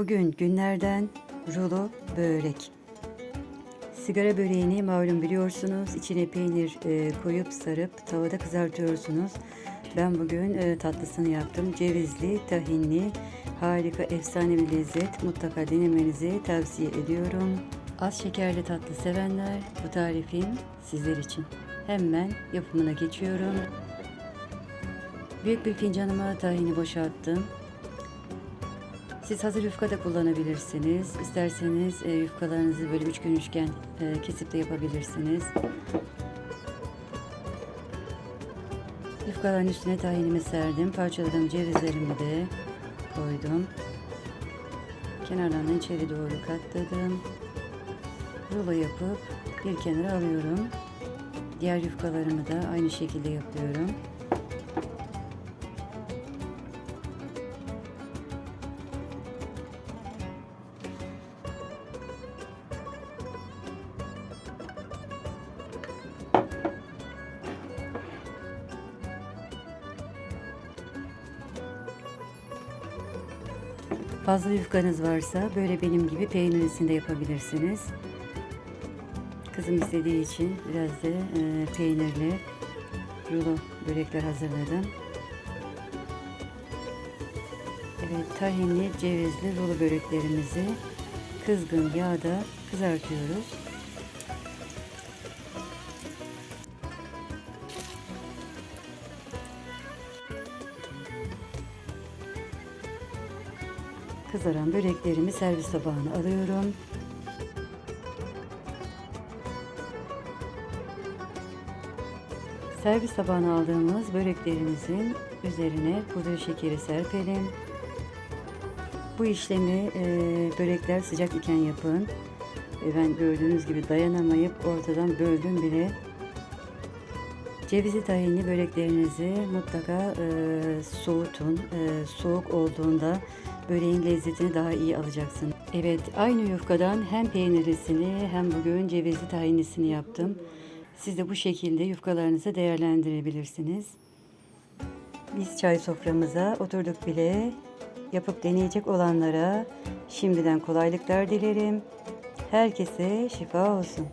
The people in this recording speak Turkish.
Bugün günlerden rulo börek. Sigara böreğini malum biliyorsunuz. İçine peynir e, koyup sarıp tavada kızartıyorsunuz. Ben bugün e, tatlısını yaptım. Cevizli, tahinli, harika, efsane bir lezzet. Mutlaka denemenizi tavsiye ediyorum. Az şekerli tatlı sevenler bu tarifim sizler için. Hemen yapımına geçiyorum. Büyük bir fincanıma tahini boşalttım. Siz hazır yufka da kullanabilirsiniz. İsterseniz e, yufkalarınızı böyle üçgen üçgen e, kesip de yapabilirsiniz. Yufkaların üstüne tahinimi serdim. Parçaladığım cevizlerimi de koydum. Kenarlarından içeri doğru katladım. Rulo yapıp bir kenara alıyorum. Diğer yufkalarımı da aynı şekilde yapıyorum. Fazla yufkanız varsa böyle benim gibi peynirlisini de yapabilirsiniz. Kızım istediği için biraz da e, peynirli rulo börekler hazırladım. Evet, tahinli, cevizli rulo böreklerimizi kızgın yağda kızartıyoruz. Kızaran böreklerimi servis tabağına alıyorum. Servis tabağına aldığımız böreklerimizin üzerine pudra şekeri serpelim. Bu işlemi e, börekler sıcak iken yapın. E, ben gördüğünüz gibi dayanamayıp ortadan böldüm bile. Cevizli tahinli böreklerinizi mutlaka e, soğutun. E, soğuk olduğunda böreğin lezzetini daha iyi alacaksın. Evet, aynı yufkadan hem peynirlisini hem bugün cevizli tahinlisini yaptım. Siz de bu şekilde yufkalarınızı değerlendirebilirsiniz. Biz çay soframıza oturduk bile. Yapıp deneyecek olanlara şimdiden kolaylıklar dilerim. Herkese şifa olsun.